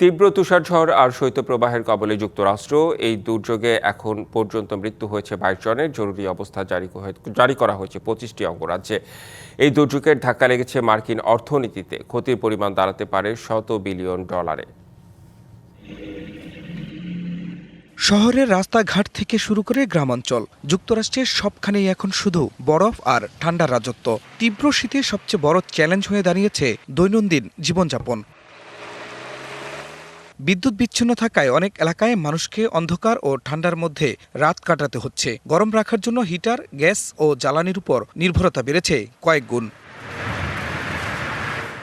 তীব্র তুষারঝড় আর শৈত্যপ্রবাহের কবলে যুক্তরাষ্ট্র, এই দুর্যোগে এখন পর্যন্ত মৃত্যু হয়েছে বাইশ জনের। জরুরি অবস্থা জারি জারি করা হয়েছে পঁচিশটি অঙ্গরাজ্যে। এই দুর্যোগের ধাক্কা লেগেছে মার্কিন অর্থনীতিতে। ক্ষতির পরিমাণ দাঁড়াতে পারে শত বিলিয়ন ডলারে। শহরের রাস্তাঘাট থেকে শুরু করে গ্রামাঞ্চল, যুক্তরাষ্ট্রের সবখানেই এখন শুধু বরফ আর ঠান্ডার রাজত্ব। তীব্র শীতে সবচেয়ে বড় চ্যালেঞ্জ হয়ে দাঁড়িয়েছে দৈনন্দিন জীবনযাপন। বিদ্যুৎ বিচ্ছিন্ন থাকায় অনেক এলাকায় মানুষকে অন্ধকার ও ঠান্ডার মধ্যে রাত কাটাতে হচ্ছে। গরম রাখার জন্য হিটার, গ্যাস ও জ্বালানির উপর নির্ভরতা বেড়েছে কয়েক গুণ।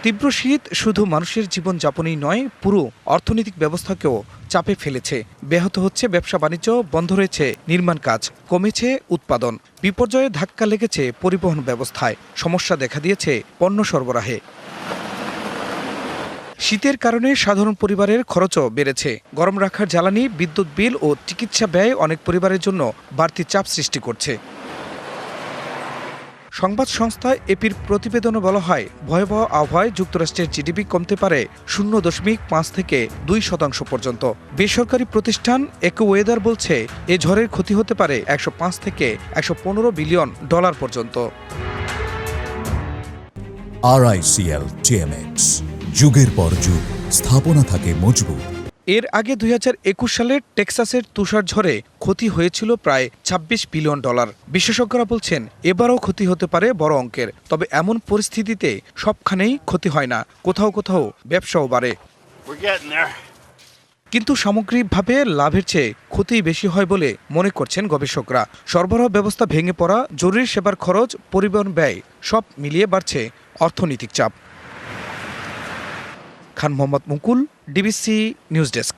তীব্র শীত শুধু মানুষের জীবনযাপনই নয়, পুরো অর্থনৈতিক ব্যবস্থাকেও চাপে ফেলেছে। ব্যাহত হচ্ছে ব্যবসা বাণিজ্য, বন্ধ রয়েছে নির্মাণ কাজ, কমেছে উৎপাদন। বিপর্যয়ে ধাক্কা লেগেছে পরিবহন ব্যবস্থায়। সমস্যা দেখা দিয়েছে পণ্য সরবরাহে। শীতের কারণে সাধারণ পরিবারের খরচও বেড়েছে। গরম রাখার জ্বালানি, বিদ্যুৎ বিল ও চিকিৎসা ব্যয় অনেক পরিবারের জন্য বাড়তি চাপ সৃষ্টি করছে। সংবাদ সংস্থা এপির প্রতিবেদনে বলা হয়, ভয়াবহ আবহাওয়ায় যুক্তরাষ্ট্রের জিডিপি কমতে পারে শূন্য দশমিক পাঁচ থেকে দুই শতাংশ পর্যন্ত। বেসরকারি প্রতিষ্ঠান একো ওয়েদার বলছে, এ ঝড়ের ক্ষতি হতে পারে একশো পাঁচ থেকে একশো পনেরো বিলিয়ন ডলার পর্যন্ত। আরআইসিএল টিএমএক্স যুগের পর যুগ স্থাপনা থাকে মজবুত। এর আগে দুই হাজার একুশ সালে টেক্সাসের তুষার তুষারঝড়ে ক্ষতি হয়েছিল প্রায় ২৬ বিলিয়ন ডলার। বিশেষজ্ঞরা বলছেন এবারও ক্ষতি হতে পারে বড় অঙ্কের তবে এমন পরিস্থিতিতে সবখানেই ক্ষতি হয় না কোথাও কোথাও ব্যবসাও বাড়ে। কিন্তু সামগ্রিকভাবে লাভের চেয়ে ক্ষতি বেশি হয় বলে মনে করছেন গবেষকরা। সরবরাহ ব্যবস্থা ভেঙে পড়া জরুরি সেবার খরচ পরিবহন ব্যয় সব মিলিয়ে বাড়ছে অর্থনৈতিক চাপ। Khan Mohammad Mukul DBC news desk.